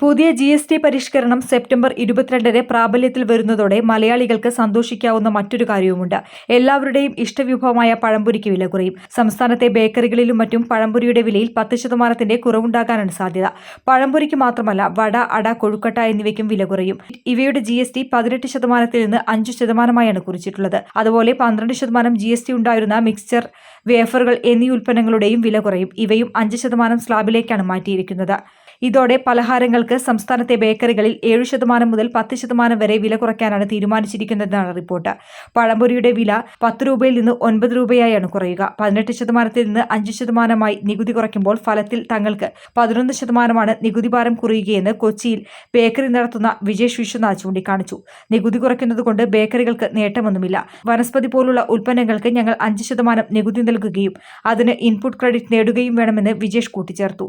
പുതിയ G S T പരിഷ്കരണം September ഇരുപത്തിരണ്ടിന് പ്രാബല്യത്തിൽ വരുന്നതോടെ മലയാളികൾക്ക് സന്തോഷിക്കാവുന്ന മറ്റൊരു കാര്യവുമുണ്ട്. എല്ലാവരുടെയും ഇഷ്ടവിഭവമായ പഴംപൊരിക്ക് വില കുറയും. സംസ്ഥാനത്തെ ബേക്കറികളിലും മറ്റും പഴംപൊരിയുടെ വിലയിൽ പത്ത് ശതമാനത്തിന്റെ കുറവുണ്ടാകാനാണ് സാധ്യത. പഴംപൊരിക്ക് മാത്രമല്ല വട അട കൊഴുക്കട്ട എന്നിവയ്ക്കും വില കുറയും. ഇവയുടെ ജി എസ് ടി പതിനെട്ട് ശതമാനത്തിൽ നിന്ന് അഞ്ച് ശതമാനമായാണ് കുറിച്ചിട്ടുള്ളത്. അതുപോലെ പന്ത്രണ്ട് ശതമാനം ജി എസ് ടി ഉണ്ടായിരുന്ന മിക്സ്ചർ വേഫറുകൾ എന്നീ ഉൽപ്പന്നങ്ങളുടെയും വില കുറയും. ഇവയും അഞ്ച് ശതമാനം സ്ലാബിലേക്കാണ് മാറ്റിയിരിക്കുന്നത്. ഇതോടെ പലഹാരങ്ങൾക്ക് സംസ്ഥാനത്തെ ബേക്കറികളിൽ ഏഴു ശതമാനം മുതൽ പത്ത് ശതമാനം വരെ വില കുറയ്ക്കാനാണ് തീരുമാനിച്ചിരിക്കുന്നതെന്നാണ് റിപ്പോർട്ട്. പഴംപൊരിയുടെ വില പത്ത് രൂപയിൽ നിന്ന് ഒൻപത് രൂപയായാണ് കുറയുക. പതിനെട്ട് ശതമാനത്തിൽ നിന്ന് അഞ്ച് ശതമാനമായി നികുതി കുറയ്ക്കുമ്പോൾ ഫലത്തിൽ തങ്ങൾക്ക് പതിനൊന്ന് ശതമാനമാണ് നികുതി ഭാരം കുറയുകയെന്ന് കൊച്ചിയിൽ ബേക്കറി നടത്തുന്ന വിജയ് വിശ്വനാഥ് ചൂണ്ടിക്കാണിച്ചു. നികുതി കുറയ്ക്കുന്നതുകൊണ്ട് ബേക്കറികൾക്ക് നേട്ടമൊന്നുമില്ല. വനസ്പതി പോലുള്ള ഉൽപ്പന്നങ്ങൾക്ക് ഞങ്ങൾ അഞ്ച് ശതമാനം നികുതി നൽകുകയും അതിന് ഇൻപുട്ട് ക്രെഡിറ്റ് നേടുകയും വേണമെന്ന് വിജേഷ് കൂട്ടിച്ചേർത്തു.